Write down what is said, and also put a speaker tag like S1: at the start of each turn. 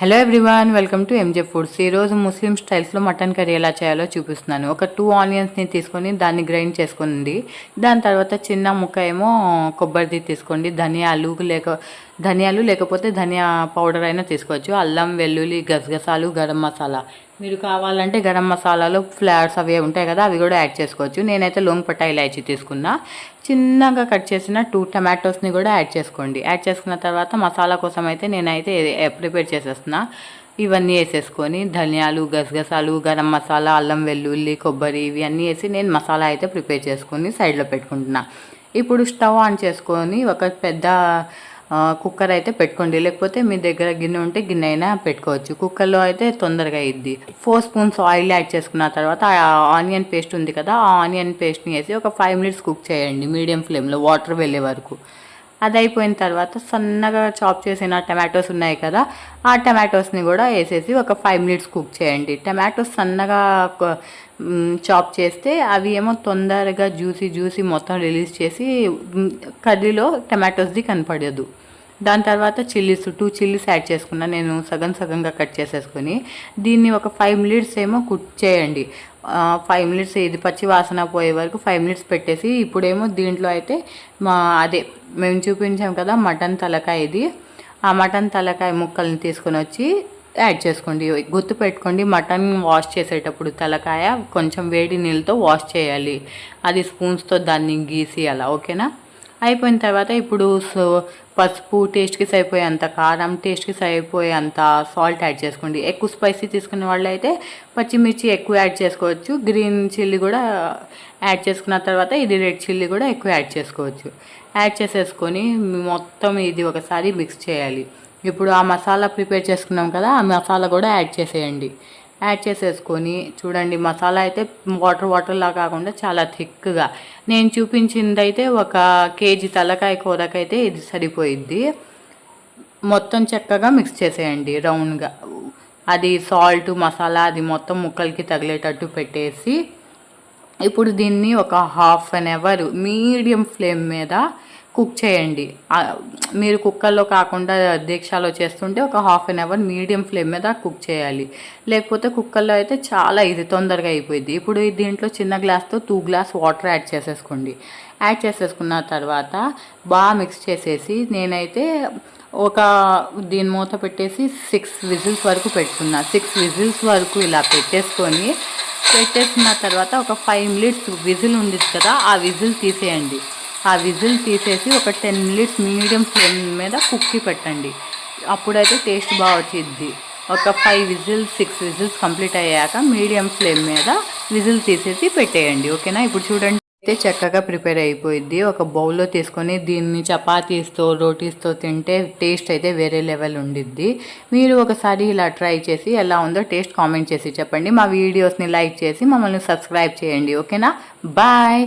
S1: Hello everyone welcome to MJ Foods ఈరోజు ముస్లిం స్టైల్స్లో mutton curry ఎలా చేయాలో చూపిస్తున్నాను. ఒక టూ ఆనియన్స్ని తీసుకొని దాన్ని గ్రైండ్ చేసుకోండి. దాని తర్వాత చిన్న ముక్క ఏమో కొబ్బరిది తీసుకోండి. ధనియాలు లేక ధనియాలు లేకపోతే ధనియా పౌడర్ అయినా తీసుకోవచ్చు. అల్లం వెల్లుల్లి గసగసాలు గరం మసాలా. మీరు కావాలంటే గరం మసాలాలో ఫ్లేవర్స్ అవి ఉంటాయి కదా అవి కూడా యాడ్ చేసుకోవచ్చు. నేనైతే లోంగ్ పట్టా ఇలాచి తీసుకున్నా. చిన్నగా కట్ చేసిన టూ టమాటోస్ని కూడా యాడ్ చేసుకోండి. యాడ్ చేసుకున్న తర్వాత మసాలా కోసం అయితే నేనైతే ప్రిపేర్ చేసేస్తున్నా. ఇవన్నీ వేసేసుకొని ధనియాలు గసగసాలు గరం మసాలా అల్లం వెల్లుల్లి కొబ్బరి ఇవి అన్నీ వేసి నేను మసాలా అయితే ప్రిపేర్ చేసుకొని సైడ్లో పెట్టుకుంటున్నా. ఇప్పుడు స్టవ్ ఆన్ చేసుకొని ఒక పెద్ద కుక్కర్ అయితే పెట్టుకోండి. లేకపోతే మీ దగ్గర గిన్నె ఉంటే గిన్నె అయినా పెట్టుకోవచ్చు. కుక్కర్లో అయితే తొందరగా ఇద్ది ఫోర్ స్పూన్స్ ఆయిల్ యాడ్ చేసుకున్న తర్వాత ఆ ఆనియన్ పేస్ట్ ఉంది కదా ఆ ఆనియన్ పేస్ట్ని వేసి ఒక ఫైవ్ మినిట్స్ కుక్ చేయండి. మీడియం ఫ్లేమ్లో వాటర్ వెళ్ళే వరకు. అది అయిపోయిన తర్వాత సన్నగా చాప్ చేసిన టమాటోస్ ఉన్నాయి కదా ఆ టమాటోస్ని కూడా వేసేసి ఒక ఫైవ్ మినిట్స్ కుక్ చేయండి. టమాటోస్ సన్నగా చాప్ చేస్తే అవి ఏమో తొందరగా జ్యూసీ జ్యూసీ మొత్తం రిలీజ్ చేసి కర్రీలో టమాటోస్ది కనపడదు. దాని తర్వాత చిల్లీస్ టూ చిల్లీస్ యాడ్ చేసుకున్నా. నేను సగం సగంగా కట్ చేసేసుకొని దీన్ని ఒక ఫైవ్ మినిట్స్ ఏమో కుక్ చేయండి. ఫైవ్ మినిట్స్ ఇది పచ్చి వాసన పోయే వరకు ఫైవ్ మినిట్స్ పెట్టేసి ఇప్పుడేమో దీంట్లో అయితే మా అదే మేము చూపించాం కదా మటన్ తలకాయ ఇది. ఆ మటన్ తలకాయ ముక్కల్ని తీసుకొని వచ్చి యాడ్ చేసుకోండి. గుర్తు పెట్టుకోండి మటన్ వాష్ చేసేటప్పుడు తలకాయ కొంచెం వేడి నీళ్ళతో వాష్ చేయాలి. అది స్పూన్స్తో దాన్ని గీసి అలా ఓకేనా? అయిపోయిన తర్వాత ఇప్పుడు సో పసుపు టేస్ట్కి సరిపోయేంత కారం టేస్ట్కి సరిపోయేంత సాల్ట్ యాడ్ చేసుకోండి. ఎక్కువ స్పైసీ తీసుకునే వాళ్ళు అయితే పచ్చిమిర్చి ఎక్కువ యాడ్ చేసుకోవచ్చు. గ్రీన్ చిల్లీ కూడా యాడ్ చేసుకున్న తర్వాత ఇది రెడ్ చిల్లీ కూడా ఎక్కువ యాడ్ చేసుకోవచ్చు. యాడ్ చేసేసుకొని మొత్తం ఇది ఒకసారి మిక్స్ చేయాలి. ఇప్పుడు ఆ మసాలా ప్రిపేర్ చేసుకున్నాం కదా ఆ మసాలా కూడా యాడ్ చేసేయండి. యాడ్ చేసేసుకొని చూడండి మసాలా అయితే వాటర్ వాటర్లా కాకుండా చాలా థిక్గా. నేను చూపించింది అయితే ఒక కేజీ తలకాయ కూరకైతే ఇది సరిపోయిద్ది. మొత్తం చక్కగా మిక్స్ చేసేయండి రౌండ్గా అది సాల్ట్ మసాలా అది మొత్తం ముక్కలకి తగిలేటట్టు పెట్టేసి ఇప్పుడు దీన్ని ఒక half an hour medium flame మీద కుక్ చేయండి. మీరు కుక్కర్లో కాకుండా దీక్షలో చేస్తుంటే ఒక half an hour medium flame మీద కుక్ చేయాలి. లేకపోతే కుక్కర్లో అయితే చాలా ఇది తొందరగా అయిపోయింది ఇప్పుడు దీంట్లో చిన్న గ్లాస్తో టూ గ్లాస్ వాటర్ యాడ్ చేసేసుకోండి. యాడ్ చేసేసుకున్న తర్వాత బాగా మిక్స్ చేసేసి నేనైతే ఒక దీని మూత పెట్టేసి సిక్స్ విజిల్స్ వరకు పెట్టుకున్నా. సిక్స్ విజిల్స్ వరకు ఇలా పెట్టేసుకొని పెట్టేసిన తర్వాత ఒక ఫైవ్ మినిట్స్ విజిల్ ఉంది కదా ఆ విజిల్ తీసేయండి. ఆ విజిల్ తీసేసి ఒక టెన్ మినిట్స్ మీడియం ఫ్లేమ్ మీద కుక్కి పెట్టండి. అప్పుడైతే టేస్ట్ బాగా వచ్చిద్ది. ఒక five whistles six whistles complete అయ్యాక మీడియం ఫ్లేమ్ మీద విజిల్ తీసేసి పెట్టేయండి. ఓకేనా? ఇప్పుడు చూడండి. అయితే చక్కగా ప్రిపేర్ అయిపోయింది ఒక బౌల్లో తీసుకొని దీన్ని చపాతీస్తో రోటీస్తో తింటే టేస్ట్ అయితే వేరే లెవెల్ ఉండిద్ది. మీరు ఒకసారి ఇలా ట్రై చేసి ఎలా ఉందో టేస్ట్ కామెంట్ చేసి చెప్పండి. మా వీడియోస్ని లైక్ చేసి మమ్మల్ని సబ్స్క్రైబ్ చేయండి. ఓకేనా? బాయ్!